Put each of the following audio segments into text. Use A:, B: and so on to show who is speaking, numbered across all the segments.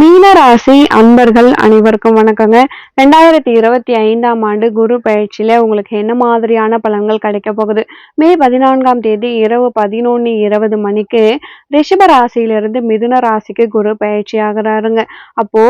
A: மீனராசி அன்பர்கள் அனைவருக்கும் வணக்கங்க. ரெண்டாயிரத்தி இருபத்தி ஐந்தாம் ஆண்டு குரு பயிற்சியில உங்களுக்கு என்ன மாதிரியான பலன்கள் கிடைக்க போகுது? மே பதினான்காம் தேதி இரவு பதினொன்னு இருபது மணிக்கு ரிஷப ராசியிலிருந்து மிதுன ராசிக்கு குரு பயிற்சி ஆகிறாருங்க அப்போ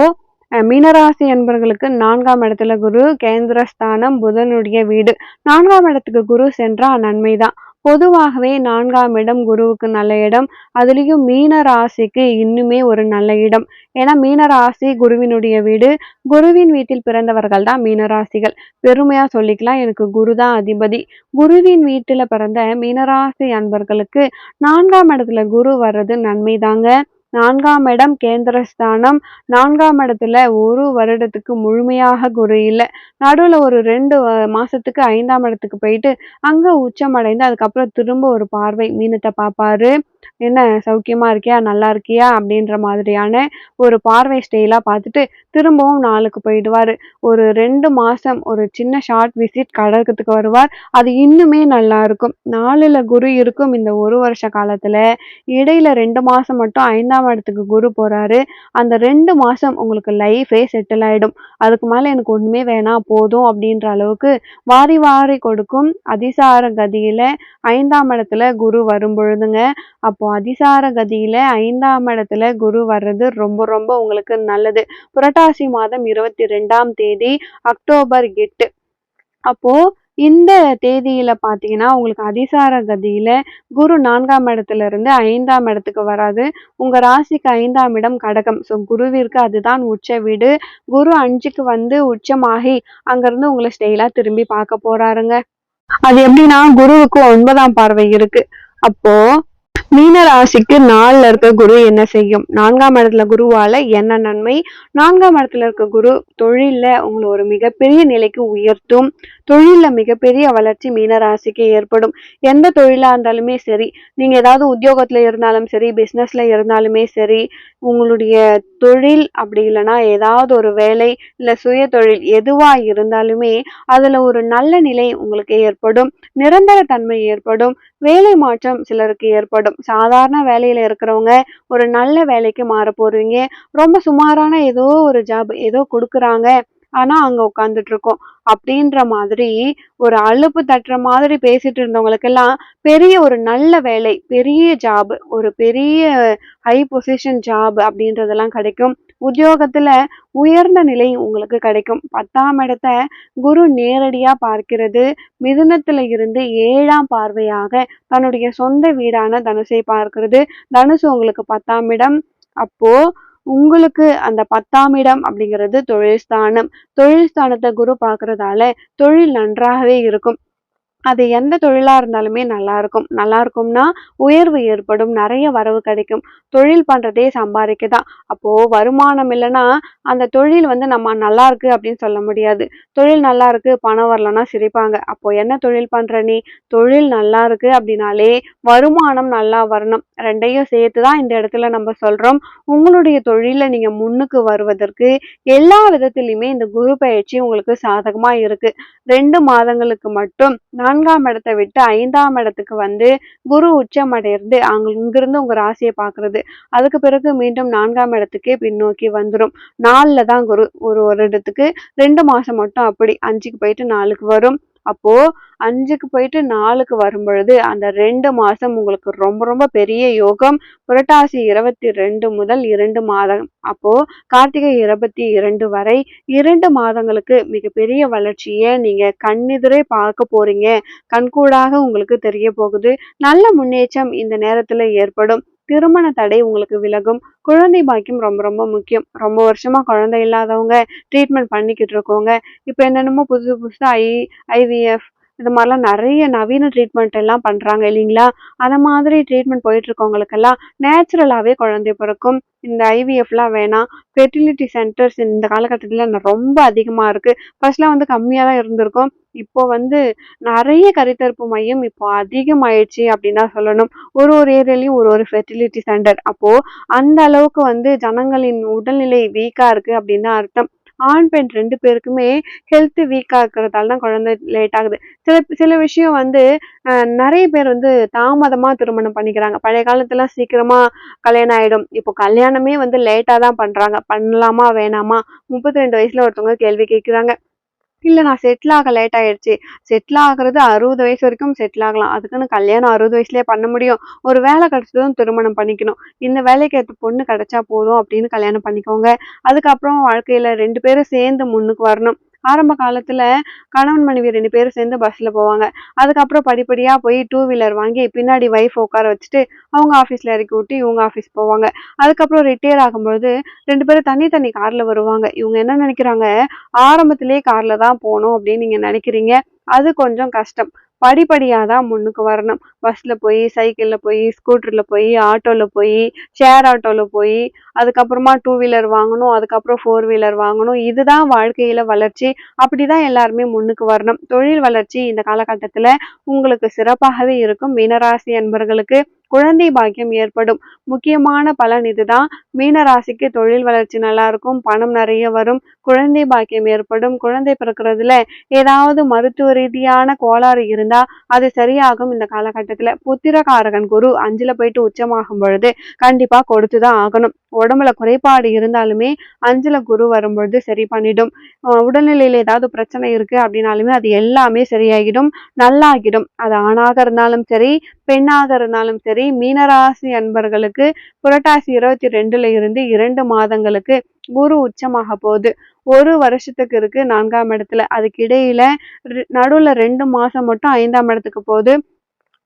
A: மீனராசி அன்பர்களுக்கு நான்காம் இடத்துல குரு கேந்திரஸ்தானம் புதனுடைய வீடு. நான்காம் இடத்துக்கு குரு சென்றா நன்மைதான். பொதுவாகவே நான்காம் இடம் குருவுக்கு நல்ல இடம் அதுலேயும் மீன ராசிக்கு இன்னுமே ஒரு நல்ல இடம். ஏன்னா மீன ராசி குருவினுடைய வீடு குருவின் வீட்டில் பிறந்தவர்கள் தான் மீனராசிகள் பெருமையா சொல்லிக்கலாம் எனக்கு குரு தான் அதிபதி. குருவின் வீட்டில் பிறந்த மீனராசி அன்பர்களுக்கு நான்காம் இடத்துல குரு வர்றது நன்மைதாங்க. நான்காம் இடம் கேந்திரஸ்தானம். நான்காம் இடத்துல ஒரு வருடத்துக்கு முழுமையாக குரு இல்லை நடுவுல ஒரு ரெண்டு மாசத்துக்கு ஐந்தாம் இடத்துக்கு போயிட்டு அங்க உச்சம் அடைந்து அதுக்கப்புறம் திரும்ப ஒரு பார்வை மீனத்தை பார்ப்பாரு என்ன சௌக்கியமா இருக்கியா? நல்லா இருக்கியா? அப்படின்ற மாதிரியான ஒரு பார்வை ஸ்டைலாக பார்த்துட்டு திரும்பவும் நாளுக்கு போயிடுவாரு. ஒரு ரெண்டு மாதம் ஒரு சின்ன ஷார்ட் விசிட் கடற்கத்துக்கு வருவார். அது இன்னுமே நல்லா இருக்கும். நாலுல குரு இருக்கும் இந்த ஒரு வருஷ காலத்துல. இடையில ரெண்டு மாதம் மட்டும் ஐந்தாம் இடத்துக்கு குரு போகிறாரு அந்த ரெண்டு மாதம் உங்களுக்கு லைஃபே செட்டில் ஆயிடும். அதுக்கு மேலே எனக்கு ஒன்றுமே வேணாம் போதும் அப்படின்ற அளவுக்கு வாரி வாரி கொடுக்கும் அதிசார கதியில் ஐந்தாம் இடத்துல குரு வரும் பொழுதுங்க. அப்போ அதிசார கதியில ஐந்தாம் இடத்துல குரு வர்றது ரொம்ப ரொம்ப உங்களுக்கு நல்லது. புரட்டாசி மாதம் இருபத்தி ரெண்டாம் தேதி அக்டோபர் எட்டு. அப்போ இந்த தேதியில பாத்தீங்கன்னா உங்களுக்கு அதிசார கதியில குரு நான்காம் இடத்துல இருந்து ஐந்தாம் இடத்துக்கு வராது. உங்க ராசிக்கு ஐந்தாம் இடம் கடகம். ஸோ குருவிற்கு அதுதான் உச்ச வீடு. குரு அஞ்சுக்கு வந்து உச்சமாகி அங்கிருந்து உங்களை ஸ்டெயிலா திரும்பி பார்க்க போறாருங்க. அது எப்படின்னா குருவுக்கு ஒன்பதாம் பார்வை இருக்கு. அப்போ மீன ராசிக்கு நாலுல இருக்க குரு என்ன செய்யும்? நான்காம் இடத்துல குருவால என்ன நன்மை? நான்காம் இடத்துல இருக்க குரு தொழில்ல உங்களை ஒரு மிகப்பெரிய நிலைக்கு உயர்த்தும். தொழில்ல மிகப்பெரிய வளர்ச்சி மீன ராசிக்கு ஏற்படும். எந்த தொழிலா இருந்தாலுமே சரி நீங்க ஏதாவது உத்தியோகத்துல இருந்தாலும் சரி பிசினஸ்ல இருந்தாலுமே சரி உங்களுடைய தொழில் அப்படி இல்லைன்னா ஏதாவது ஒரு வேலை இல்ல சுய தொழில் எதுவா இருந்தாலுமே அதுல ஒரு நல்ல நிலை உங்களுக்கு ஏற்படும். நிரந்தர தன்மை ஏற்படும். வேலை மாற்றம் சிலருக்கு ஏற்படும். சாதாரண வேலையில இருக்கிறவங்க ஒரு நல்ல வேலைக்கு மாற போறீங்க. ரொம்ப சுமாரான ஏதோ ஒரு ஜாப் ஏதோ கொடுக்குறாங்க. ஆனா அங்க உட்காந்துட்டு இருக்கோம் அப்படின்ற மாதிரி ஒரு அலுப்பு தட்டுற மாதிரி பேசிட்டு இருந்தவங்களுக்கெல்லாம் பெரிய ஒரு நல்ல வேலை பெரிய ஜாப் ஒரு பெரிய ஹை பொசிஷன் ஜாப் அப்படின்றதெல்லாம் கிடைக்கும். உத்தியோகத்துல உயர்ந்த நிலை உங்களுக்கு கிடைக்கும். பத்தாம் இடத்த குரு நேரடியா பார்க்கிறது மிதுனத்துல இருந்து ஏழாம் பார்வையாக தன்னுடைய சொந்த வீடான தனுசை பார்க்கிறது. தனுசு உங்களுக்கு பத்தாம் இடம். அப்போ உங்களுக்கு அந்த பத்தாம் இடம் அப்படிங்கிறது தொழில் ஸ்தானம். தொழில் ஸ்தானத்தை குரு பார்க்கறதால தொழில் நன்றாகவே இருக்கும். அது எந்த தொழிலாக இருந்தாலுமே நல்லா இருக்கும் நல்லா இருக்கும்னா உயர்வு ஏற்படும். நிறைய வரவு கிடைக்கும். தொழில் பண்ணுறதே சம்பாதிக்க தான் அப்போது வருமானம் இல்லைன்னா அந்த தொழில் வந்து நம்ம நல்லா இருக்கு அப்படின்னு சொல்ல முடியாது. தொழில் நல்லா இருக்கு பணம் வரலன்னா சிரிப்பாங்க. அப்போ என்ன தொழில் பண்ணுற நீ? தொழில் நல்லா இருக்கு அப்படின்னாலே வருமானம் நல்லா வரணும். ரெண்டையும் சேர்த்து தான் இந்த இடத்துல நம்ம சொல்கிறோம் உங்களுடைய தொழிலில் நீங்கள் முன்னுக்கு வருவதற்கு எல்லா விதத்திலுமே இந்த குரு பயிற்சி உங்களுக்கு சாதகமாக இருக்குது ரெண்டு மாதங்களுக்கு மட்டும் நான்காம் இடத்தை விட்டு ஐந்தாம் இடத்துக்கு வந்து குரு உச்சம் அடையிறது அங்க இங்கிருந்து உங்க ராசியை பார்க்கிறது. அதுக்கு பிறகு மீண்டும் நான்காம் இடத்துக்கே பின்னோக்கி வந்துடும் நாலுல தான் குரு ஒரு வருடத்துக்கு ரெண்டு மாசம் மட்டும் அப்படி அஞ்சுக்கு போயிட்டு நாலுக்கு வரும். அப்போ அஞ்சுக்கு போயிட்டு நாலுக்கு வரும் பொழுது அந்த ரெண்டு மாசம் உங்களுக்கு ரொம்ப ரொம்ப பெரிய யோகம். புரட்டாசி இருபத்தி ரெண்டு முதல் இரண்டு மாதம். அப்போ கார்த்திகை இருபத்தி இரண்டு வரை இரண்டு மாதங்களுக்கு மிகப்பெரிய வளர்ச்சியை நீங்க கண்ணெதிரே பார்க்க போறீங்க. கண்கூடாக உங்களுக்கு தெரிய போகுது. நல்ல முன்னேற்றம் இந்த நேரத்துல ஏற்படும். திருமண தடை உங்களுக்கு விலகும். குழந்தை பாக்கியம் ரொம்ப ரொம்ப முக்கியம். ரொம்ப வருஷமா குழந்தை இல்லாதவங்க ட்ரீட்மெண்ட் பண்ணிக்கிட்டு இருக்கவங்க இப்போ என்னென்னமோ புதுசு புதுசாக ஐ ஐவிஎஃப் இது மாதிரிலாம் நிறைய நவீன ட்ரீட்மெண்ட் எல்லாம் பண்ணுறாங்க இல்லைங்களா? அந்த மாதிரி ட்ரீட்மெண்ட் போயிட்டு இருக்கவங்களுக்கெல்லாம் குழந்தை பிறக்கும். இந்த ஐவிஎஃப்லாம் வேணாம். ஃபெர்டிலிட்டி சென்டர்ஸ் இந்த காலகட்டத்தில் ரொம்ப அதிகமாக இருக்குது ஃபர்ஸ்ட்லாம் வந்து கம்மியாக தான் இருந்திருக்கும். இப்போ வந்து நிறைய கருத்தரிப்பு மையம் இப்போ அதிகமாயிடுச்சு அப்படின்னு தான் சொல்லணும். ஒரு ஒரு ஏரியாலையும் ஒரு ஒரு ஃபெர்டிலிட்டி சென்டர் அப்போ அந்த அளவுக்கு வந்து ஜனங்களின் உடல்நிலை வீக்கா இருக்கு அப்படின்னு அர்த்தம். ஆண் பெண் ரெண்டு பேருக்குமே ஹெல்த் வீக்காக இருக்கிறதால தான் குழந்தை லேட் ஆகுது. சில சில விஷயம் வந்து நிறைய பேர் வந்து தாமதமாக திருமணம் பண்ணிக்கிறாங்க. பழைய காலத்துல சீக்கிரமாக கல்யாணம் ஆகிடும் இப்போ கல்யாணமே வந்து லேட்டாக தான் பண்ணுறாங்க பண்ணலாமா வேணாமா? முப்பத்தி ரெண்டு வயசுல ஒருத்தவங்க கேள்வி கேட்குறாங்க. இல்லை நான் செட்டில் ஆக லேட் ஆயிடுச்சு. செட்டில் ஆகுறது அறுபது வயசு வரைக்கும் செட்டில் ஆகலாம். அதுக்குன்னு கல்யாணம் அறுபது வயசுலேயே பண்ண முடியும். ஒரு வேலை கிடச்சதும் திருமணம் பண்ணிக்கணும். இந்த வேலைக்கு ஏற்ற பொண்ணு கிடைச்சா போதும் அப்படின்னு கல்யாணம் பண்ணிக்கோங்க. அதுக்கப்புறம் வாழ்க்கையில் ரெண்டு பேரும் சேர்ந்து முன்னுக்கு வரணும். ஆரம்ப காலத்துல கணவன் மனைவி ரெண்டு பேரும் சேர்ந்து பஸ்ல போவாங்க. அதுக்கப்புறம் படிப்படியா போய் டூ வீலர் வாங்கி பின்னாடி ஒய்ஃப் உட்கார வச்சுட்டு அவங்க ஆஃபீஸ்ல இறக்கி விட்டு இவங்க ஆஃபீஸ் போவாங்க. அதுக்கப்புறம் ரிட்டையர் ஆகும்போது ரெண்டு பேரும் தனி தனி கார்ல வருவாங்க. இவங்க என்ன நினைக்கிறாங்க? ஆரம்பத்திலேயே கார்ல தான் போகணும் அப்படின்னு நீங்க நினைக்கிறீங்க? அது கொஞ்சம் கஷ்டம். படிப்படியாக தான் முன்னுக்கு வரணும். பஸ்ஸில் போய் சைக்கிளில் போய் ஸ்கூட்டரில் போய் ஆட்டோவில் போய் ஷேர் ஆட்டோவில் போய் அதுக்கப்புறமா டூ வீலர் வாங்கணும் அதுக்கப்புறம் ஃபோர் வீலர் வாங்கணும். இதுதான் வாழ்க்கையில் வளர்ச்சி. அப்படி தான் எல்லாருமே முன்னுக்கு வரணும். தொழில் வளர்ச்சி இந்த காலகட்டத்தில் உங்களுக்கு சிறப்பாகவே இருக்கும். மீனராசி அன்பர்களுக்கு குழந்தை பாக்கியம் ஏற்படும். முக்கியமான பலன் இதுதான். மீனராசிக்கு தொழில் வளர்ச்சி நல்லா இருக்கும். பணம் நிறைய வரும். குழந்தை பாக்கியம் ஏற்படும். குழந்தை பிறக்கிறதுல ஏதாவது மருத்துவ ரீதியான கோளாறு இருந்தா அது சரியாகும். இந்த காலகட்டத்துல புத்திரகாரகன் குரு அஞ்சுல போயிட்டு உச்சமாகும் பொழுது கண்டிப்பா கொடுத்துதான் ஆகணும். உடம்புல குறைபாடு இருந்தாலுமே அஞ்சுல குரு வரும்பொழுது சரி பண்ணிடும். உடல்நிலையில ஏதாவது பிரச்சனை இருக்கு அப்படின்னாலுமே அது எல்லாமே சரியாகிடும். நல்லாகிடும். அது ஆணாக இருந்தாலும் சரி பெண்ணாக இருந்தாலும் சரி மீனராசி அன்பர்களுக்கு புரட்டாசி இருபத்தி ரெண்டுல இருந்து இரண்டு மாதங்களுக்கு குரு உச்சமாக போகுது. ஒரு வருஷத்துக்கு இருக்கு நான்காம் இடத்துல. அதுக்கு இடையில நடுவுல ரெண்டு மாசம் மட்டும் ஐந்தாம் இடத்துக்கு போகுது.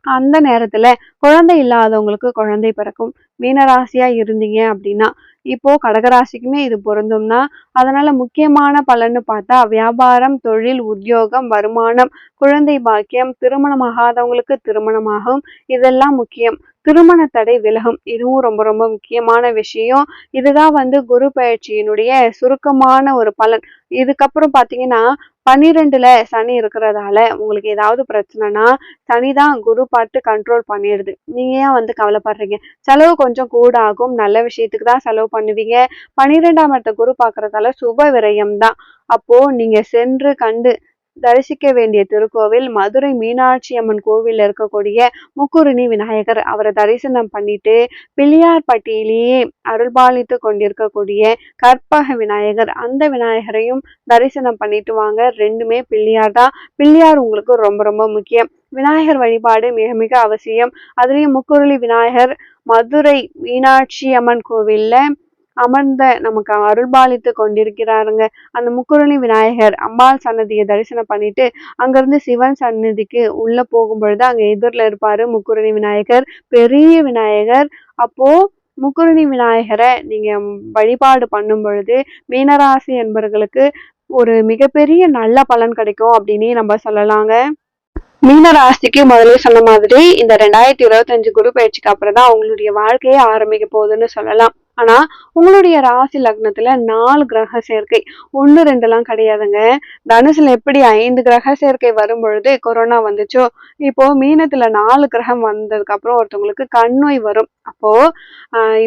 A: அந்த நேரத்துல குழந்தை இல்லாதவங்களுக்கு குழந்தை பிறக்கும். மீனராசியா இருந்தீங்க அப்படின்னா இப்போ கடகராசிக்குமே இது பொருந்தும்னா அதனால முக்கியமான பலன்னு பார்த்தா வியாபாரம் தொழில் உத்தியோகம் வருமானம் குழந்தை பாக்கியம் திருமணமாகாதவங்களுக்கு திருமணமாகும். இதெல்லாம் முக்கியம். திருமண தடை விலகும். இதுவும் ரொம்ப ரொம்ப முக்கியமான விஷயம். இதுதான் வந்து குரு பயிற்சியினுடைய சுருக்கமான ஒரு பலன். இதுக்கப்புறம் பார்த்தீங்கன்னா பன்னிரெண்டுல சனி இருக்கிறதால உங்களுக்கு ஏதாவது பிரச்சனைனா சனி தான் குரு பார்த்து கண்ட்ரோல் பண்ணிடுது. நீங்க ஏன் வந்து கவலைப்படுறீங்க? செலவு கொஞ்சம் கூட ஆகும் நல்ல விஷயத்துக்கு தான் செலவு பண்ணுவீங்க. பன்னிரெண்டாம் இடத்த குரு பார்க்கறதால சுப விரயம் தான் அப்போ நீங்க சென்று கண்டு தரிசிக்க வேண்டிய திருக்கோவில் மதுரை மீனாட்சி அம்மன் கோவிலில் இருக்கக்கூடிய முக்குருணி விநாயகர். அவரை தரிசனம் பண்ணிட்டு பிள்ளையார்பட்டியிலேயே அருள்பாலித்து கொண்டிருக்கக்கூடிய கற்பக விநாயகர். அந்த விநாயகரையும் தரிசனம் பண்ணிட்டு வாங்க. ரெண்டுமே பிள்ளையார் தான். பிள்ளையார் உங்களுக்கு ரொம்ப ரொம்ப முக்கியம். விநாயகர் வழிபாடு மிக மிக அவசியம். அதுலேயும் முக்குருளி விநாயகர் மதுரை மீனாட்சி அம்மன் கோவிலில் அமர்ந்த நமக்கு அருள்பாலித்து கொண்டிருக்கிறாருங்க. அந்த முக்குருளி விநாயகர் அம்பாள் சன்னதியை தரிசனம் பண்ணிட்டு அங்கிருந்து சிவன் சன்னதிக்கு உள்ள போகும்பொழுது அங்க எதிரில் இருப்பாரு முக்குருணி விநாயகர். பெரிய விநாயகர். அப்போ முக்குருணி விநாயகரை நீங்க வழிபாடு பண்ணும் பொழுது மீனராசி என்பவர்களுக்கு ஒரு மிகப்பெரிய நல்ல பலன் கிடைக்கும் அப்படின்னு நம்ம சொல்லலாங்க. மீன ராசிக்கு முதல்ல சொன்ன மாதிரி இந்த ரெண்டாயிரத்தி இருபத்தஞ்சு குரு பயிற்சிக்கு அப்புறம் தான் அவங்களுடைய வாழ்க்கையே ஆரம்பிக்க போகுதுன்னு சொல்லலாம். ஆனா உங்களுடைய ராசி லக்னத்துல நாலு கிரக சேர்க்கை. ஒன்று ரெண்டுலாம் கிடையாதுங்க. தனுசுல எப்படி ஐந்து கிரக சேர்க்கை வரும் பொழுது கொரோனா வந்துச்சோ இப்போ மீனத்துல நாலு கிரகம் வந்ததுக்கு அப்புறம் ஒருத்தவங்களுக்கு கண் நோய் வரும். அப்போ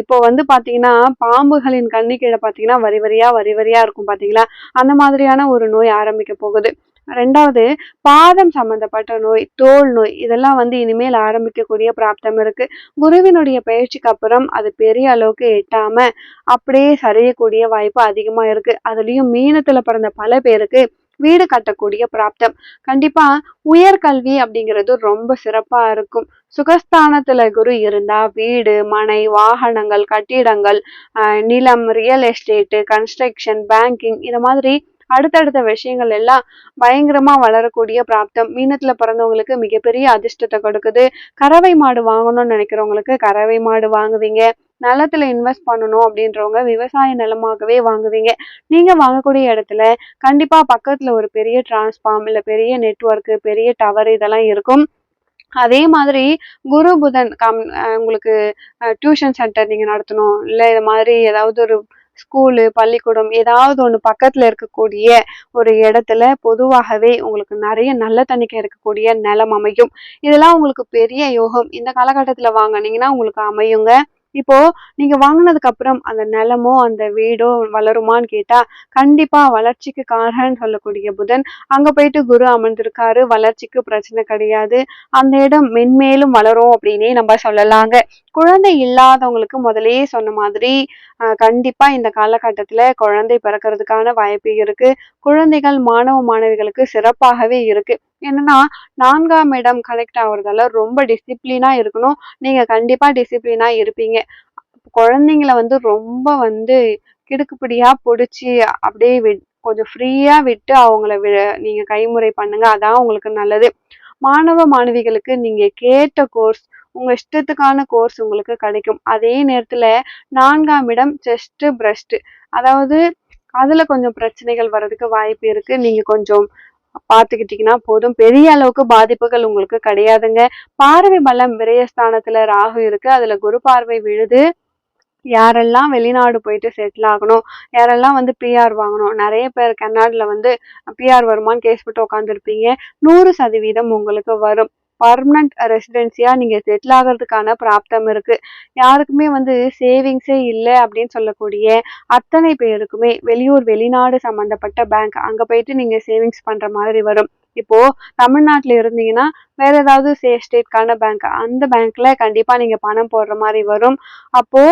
A: இப்போ வந்து பாத்தீங்கன்னா பாம்புகளின் கண்ணு கீழே பாத்தீங்கன்னா வரி வரியா வரி வரியா இருக்கும் பாத்தீங்களா? அந்த மாதிரியான ஒரு நோய் ஆரம்பிக்க போகுது. ரெண்டாவது பாதம் சம்பந்தப்பட்ட நோய் தோல் நோய் இதெல்லாம் வந்து இனிமேல் ஆரம்பிக்கக்கூடிய பிராப்தம் இருக்கு. குருவினுடைய பயிற்சிக்கு அப்புறம் அது பெரிய அளவுக்கு எட்டாம அப்படியே சரியக்கூடிய வாய்ப்பு அதிகமா இருக்கு. அதுலயும் மீனத்துல பிறந்த பல பேருக்கு வீடு கட்டக்கூடிய பிராப்தம். கண்டிப்பா உயர்கல்வி அப்படிங்கிறது ரொம்ப சிறப்பா இருக்கும். சுகஸ்தானத்துல குரு இருந்தா வீடு மனை வாகனங்கள் கட்டிடங்கள் நிலம் ரியல் எஸ்டேட்டு கன்ஸ்ட்ரக்ஷன் பேங்கிங் இந்த மாதிரி அடுத்தடுத்த விஷயங்கள் எல்லாம் பயங்கரமா வளரக்கூடிய பிராப்தம். மீனத்துல பிறந்தவங்களுக்கு மிகப்பெரிய அதிர்ஷ்டத்தை கொடுக்குது. கறவை மாடு வாங்கணும்னு நினைக்கிறவங்களுக்கு கறவை மாடு வாங்குவீங்க. நிலத்துல இன்வெஸ்ட் பண்ணணும் அப்படின்றவங்க விவசாய நிலமாகவே வாங்குவீங்க. நீங்க வாங்கக்கூடிய இடத்துல கண்டிப்பா பக்கத்துல ஒரு பெரிய டிரான்ஸ்ஃபார்ம் இல்ல பெரிய நெட்ஒர்க் பெரிய டவர் இதெல்லாம் இருக்கும். அதே மாதிரி குரு புதன் கம் உங்களுக்கு டியூஷன் சென்டர் நீங்க நடத்தணும். இல்ல இது மாதிரி ஏதாவது ஒரு ஸ்கூலு பள்ளிக்கூடம் ஏதாவது ஒன்று பக்கத்தில் இருக்கக்கூடிய ஒரு இடத்துல பொதுவாகவே உங்களுக்கு நிறைய நல்ல தண்ணிக்கு இருக்கக்கூடிய நிலம் அமையும். இதெல்லாம் உங்களுக்கு பெரிய யோகம். இந்த காலகட்டத்தில் வாங்கினீங்கன்னா உங்களுக்கு அமையுங்க. இப்போ நீங்க வாங்கினதுக்கு அப்புறம் அந்த நிலமோ அந்த வீடோ வளருமான்னு கேட்டா கண்டிப்பா வளர்ச்சிக்கு காரகன்னு சொல்லக்கூடிய புதன் அங்க போயிட்டு குரு அமர்ந்திருக்காரு. வளர்ச்சிக்கு பிரச்சனை கிடையாது. அந்த இடம் மென்மேலும் வளரும் அப்படின்னே நம்ம சொல்லலாங்க. குழந்தை இல்லாதவங்களுக்கு முதலே சொன்ன மாதிரி கண்டிப்பா இந்த காலகட்டத்துல குழந்தை பிறக்கிறதுக்கான வாய்ப்பு இருக்கு. குழந்தைகள் மாணவ மாணவிகளுக்கு சிறப்பாகவே இருக்கு. என்னன்னா நான்காம் இடம் கனெக்ட் ஆகுறதால ரொம்ப டிசிப்ளினா இருக்கணும். நீங்க கண்டிப்பா டிசிப்ளினா இருப்பீங்க. குழந்தைங்கள வந்து ரொம்ப வந்து கிடுக்குப்பிடியா பிடிச்சி அப்படியே வி- கொஞ்சம் ஃப்ரீயா விட்டு அவங்கள வி நீங்க கைமுறை பண்ணுங்க. அதான் உங்களுக்கு நல்லது. மாணவ மாணவிகளுக்கு நீங்க கேட்ட கோர்ஸ் உங்க இஷ்டத்துக்கான கோர்ஸ் உங்களுக்கு கிடைக்கும். அதே நேரத்துல நான்காம் இடம் செஸ்ட் பிரஸ்ட் அதாவது அதுல கொஞ்சம் பிரச்சனைகள் வர்றதுக்கு வாய்ப்பு இருக்கு. நீங்க கொஞ்சம் பார்த்துக்கிட்டிங்கன்னா போதும். பெரிய அளவுக்கு பாதிப்புகள் உங்களுக்கு கிடையாதுங்க. பார்வை பலம் விரயஸ்தானத்துல ராகு இருக்கு. அதுல குரு பார்வை விழுது. யாரெல்லாம் வெளிநாடு போயிட்டு செட்டில் ஆகணும் யாரெல்லாம் வந்து பிஆர் வாங்கணும் நிறைய பேர் கர்நாடகால வந்து பிஆர் வருமான்னு கேஸ் போட்டு உட்காந்துருப்பீங்க நூறு சதவீதம் உங்களுக்கு வரும். பர்மனண்ட் ரெசிடென்சியா நீங்க செட்டில் ஆகிறதுக்கான பிராப்தம் இருக்கு. யாருக்குமே வந்து சேவிங்ஸே இல்லை அப்படின்னு சொல்லக்கூடிய அத்தனை பேருக்குமே வெளியூர் வெளிநாடு சம்பந்தப்பட்ட பேங்க் அங்க போயிட்டு நீங்க சேவிங்ஸ் பண்ற மாதிரி வரும். இப்போ தமிழ்நாட்டில் இருந்தீங்கன்னா வேற ஏதாவது சே ஸ்டேட்கான பேங்க் அந்த பேங்க்ல கண்டிப்பா நீங்க பணம் போடுற மாதிரி வரும். அப்போ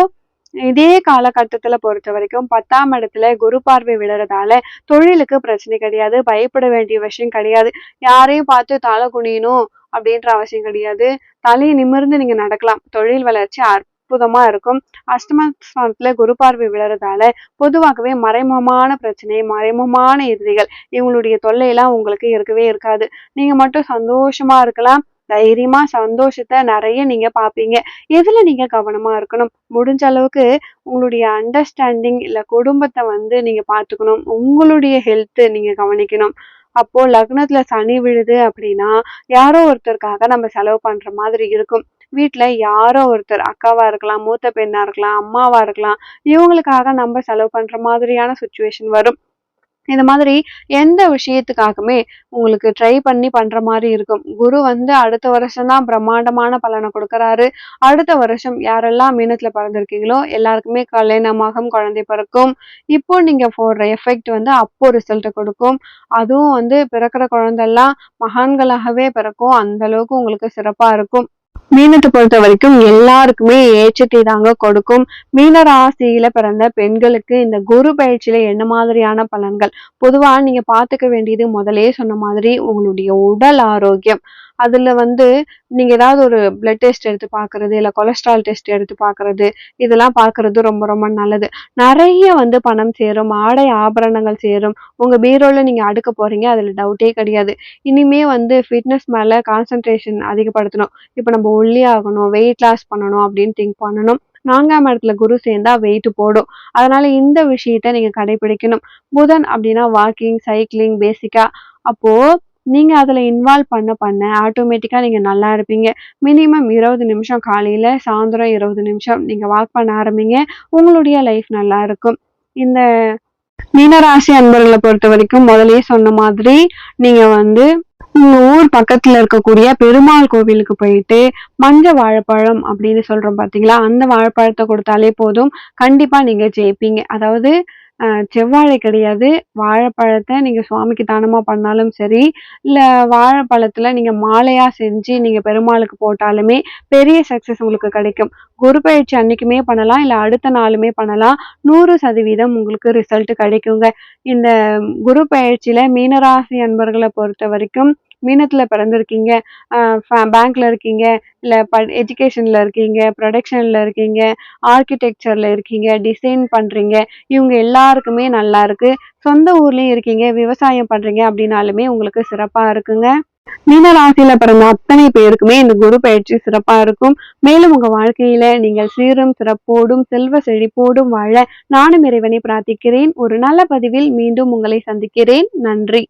A: இதே காலகட்டத்துல பொறுத்த வரைக்கும் பத்தாம் இடத்துல குரு பார்வை விழுறதால தொழிலுக்கு பிரச்சனை கிடையாது பயப்பட வேண்டிய விஷயம் கிடையாது. யாரையும் பார்த்து தலை குனியணும் அப்படின்ற அவசியம் கிடையாது. தலையை நிமிர்ந்து நீங்க நடக்கலாம். தொழில் வளர்ச்சி அற்புதமா இருக்கும். அஷ்டமஸ்தானத்துல குரு பார்வை விழறதால பொதுவாகவே மறைமுகமான பிரச்சனை மறைமுகமான எதிரிகள் இவங்களுடைய தொல்லையெல்லாம் உங்களுக்கு இருக்கவே இருக்காது. நீங்க மட்டும் சந்தோஷமா இருக்கலாம். தைரியமா சந்தோஷத்தை நிறைய நீங்க பாப்பீங்க எதுல நீங்க கவனமா இருக்கணும்? முடிஞ்ச அளவுக்கு உங்களுடைய அண்டர்ஸ்டாண்டிங் இல்ல குடும்பத்தை வந்து நீங்க பாத்துக்கணும் உங்களுடைய ஹெல்த் நீங்க கவனிக்கணும். அப்போ லக்னத்துல சனி விழுது அப்படின்னா யாரோ ஒருத்தருக்காக நம்ம செலவு பண்ற மாதிரி இருக்கும். வீட்டில் யாரோ ஒருத்தர் அக்காவா இருக்கலாம் மூத்த பெண்ணா இருக்கலாம் அம்மாவா இருக்கலாம் இவங்களுக்காக நம்ம செலவு பண்ற மாதிரியான சுச்சுவேஷன் வரும். இந்த மாதிரி எந்த விஷயத்துக்காகவுமே உங்களுக்கு ட்ரை பண்ணி பண்ற மாதிரி இருக்கும். குரு வந்து அடுத்த வருஷம் தான் பிரம்மாண்டமான பலனை கொடுக்கறாரு. அடுத்த வருஷம் யாரெல்லாம் மீனத்துல பிறந்திருக்கீங்களோ எல்லாருக்குமே கல்யாணமாகும் குழந்தை பிறக்கும். இப்போ நீங்க போடுற எஃபெக்ட் வந்து அப்போ ரிசல்ட் கொடுக்கும். அதுவும் வந்து பிறக்கிற குழந்தைலாம் மகான்களாகவே பிறக்கும். அந்த அளவுக்கு உங்களுக்கு சிறப்பா இருக்கும். மீனத்தை பொறுத்த வரைக்கும் எல்லாருக்குமே ஏற்றத்தை தாங்க கொடுக்கும். மீன ராசியில பிறந்த பெண்களுக்கு இந்த குரு பயிற்சியில என்ன மாதிரியான பலன்கள்? பொதுவா நீங்க பாத்துக்க வேண்டியது முதலே சொன்ன மாதிரி உங்களுடைய உடல் ஆரோக்கியம். அதில் வந்து நீங்கள் ஏதாவது ஒரு பிளட் டெஸ்ட் எடுத்து பார்க்குறது இல்லை கொலஸ்ட்ரால் டெஸ்ட் எடுத்து பார்க்குறது இதெல்லாம் பார்க்குறது ரொம்ப ரொம்ப நல்லது. நிறைய வந்து பணம் சேரும் ஆடை ஆபரணங்கள் சேரும். உங்கள் பீரோவில் நீங்கள் அடுக்க போகிறீங்க அதில் டவுட்டே கிடையாது. இனிமே வந்து ஃபிட்னஸ் மேலே கான்சென்ட்ரேஷன் அதிகப்படுத்தணும். இப்போ நம்ம ஒல்லியாகணும் வெயிட் லாஸ் பண்ணணும் அப்படின்னு திங்க் பண்ணணும். நான்காம் இடத்துல குரு சேர்ந்தா வெயிட் போடும். அதனால இந்த விஷயத்த நீங்க கடைபிடிக்கணும். புதன் அப்படின்னா வாக்கிங் சைக்கிளிங் பேசிக்கா அப்போ நீங்கள் அதில் இன்வால்வ் பண்ண பண்ண ஆட்டோமேட்டிக்காக நீங்கள் நல்லா இருப்பீங்க. மினிமம் இருபது நிமிஷம் காலையில் சாயந்தரம் இருபது நிமிஷம் நீங்கள் வாக் பண்ண ஆரம்பிங்க. உங்களுடைய லைஃப் நல்லா இருக்கும். இந்த மீனராசி அன்பர்களை பொறுத்த வரைக்கும் முதலே சொன்ன மாதிரி நீங்கள் வந்து உங்க ஊர் பக்கத்துல இருக்கக்கூடிய பெருமாள் கோவிலுக்கு போயிட்டு மஞ்ச வாழைப்பழம் அப்படின்னு சொல்றோம் பாத்தீங்களா? அந்த வாழைப்பழத்தை கொடுத்தாலே போதும். கண்டிப்பா நீங்க ஜெயிப்பீங்க. அதாவது செவ்வாழை கிடையாது. வாழைப்பழத்தை நீங்கள் சுவாமிக்கு தானமாக பண்ணாலும் சரி இல்லை வாழைப்பழத்தில் நீங்கள் மாலையாக செஞ்சு நீங்கள் பெருமாளுக்கு போட்டாலுமே பெரிய சக்சஸ் உங்களுக்கு கிடைக்கும். குரு பயிற்சி அன்னைக்குமே பண்ணலாம் இல்லை அடுத்த நாளுமே பண்ணலாம். நூறு சதவீதம் உங்களுக்கு ரிசல்ட் கிடைக்குங்க. இந்த குரு பயிற்சியில் மீனராசி அன்பர்களை பொறுத்த வரைக்கும் மீனத்தில் பிறந்திருக்கீங்க. பேங்க்ல இருக்கீங்க. இல்லை ப எஜுகேஷனில் இருக்கீங்க. ப்ரொடக்ஷனில் இருக்கீங்க. ஆர்கிடெக்சரில் இருக்கீங்க. டிசைன் பண்ணுறீங்க இவங்க எல்லாருக்குமே நல்லா இருக்குது சொந்த ஊர்லேயும் இருக்கீங்க. விவசாயம் பண்ணுறீங்க அப்படின்னாலுமே உங்களுக்கு சிறப்பாக இருக்குங்க. மீன ராசியில பிறந்த அத்தனை பேருக்குமே இந்த குரு பயிற்சி சிறப்பா இருக்கும். மேலும் உங்க வாழ்க்கையில நீங்கள் சீரும் சிறப்போடும் செல்வ செழிப்போடும் வாழ நானும் இறைவனை பிரார்த்திக்கிறேன். ஒரு நல்ல பதிவில் மீண்டும் உங்களை சந்திக்கிறேன். நன்றி.